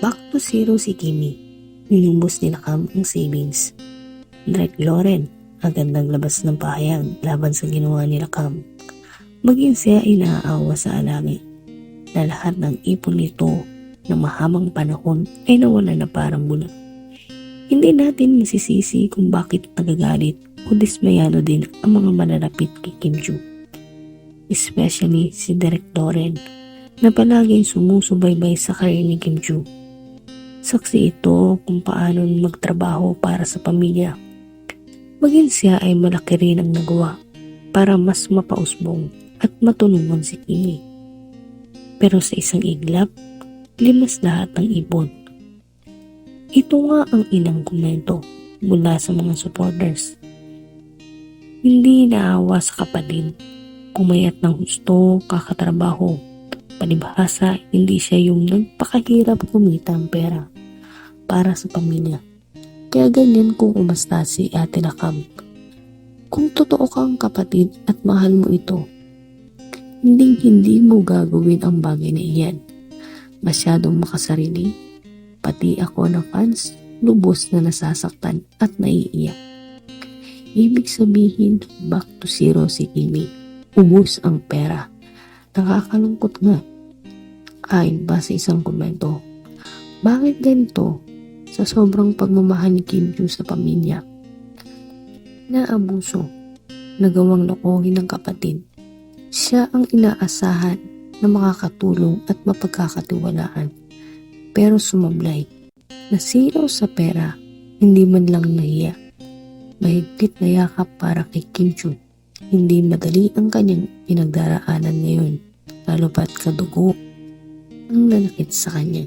Back to zero si Kimi. Nilumbos nila Cam ang savings. Direk Loren, agad naglabas ng pahayag laban sa ginawa nila Cam. Maging siya ay naaawa sa alagi na ng ipon nito na mahabang panahon ay nawala na parang bula. Hindi natin masisisi kung bakit nagagalit o dismayado din ang mga mananapit kay Kim Joo. Especially si Derek Loren na palaging sumusubaybay sa karir ni Kim Joo. Saksi ito kung paano magtrabaho para sa pamilya. Maging siya ay malaki rin ang nagawa para mas mapausbong at matulungan si Kimi. Pero sa isang iglap, limas lahat ng ipon. Ito nga ang inang komento mula sa mga supporters. Hindi naawa sa kapatid. Pumayat ng husto, kakatrabaho. Palibhasa, hindi siya yung nagpakahirap kumita ang pera para sa pamilya. Kaya ganyan kung umasta si Ate Nakam. Kung totoo kang kapatid at mahal mo ito, hindi hindi mo gagawin ang bagay na iyan. Masyadong makasarili, pati ako na fans, lubos na nasasaktan at naiiyak. Ibig sabihin, back to zero si Kimi. Ubus ang pera. Nakakalungkot nga. Ayon ba sa isang komento, bakit ganito sa sobrang pagmamahal ni Kim Joo sa pamilya? Naabuso, nagawang lokohin ng kapatid. Siya ang inaasahan na makakatulong at mapagkakatiwalaan. Pero sumablay. Nasilaw sa pera, hindi man lang nahiya. Mahigpit na yakap para kay Kim Joo. Hindi madali ang kanyang pinagdaraanan ngayon, lalo pat kadugo ang nanakit sa kanya.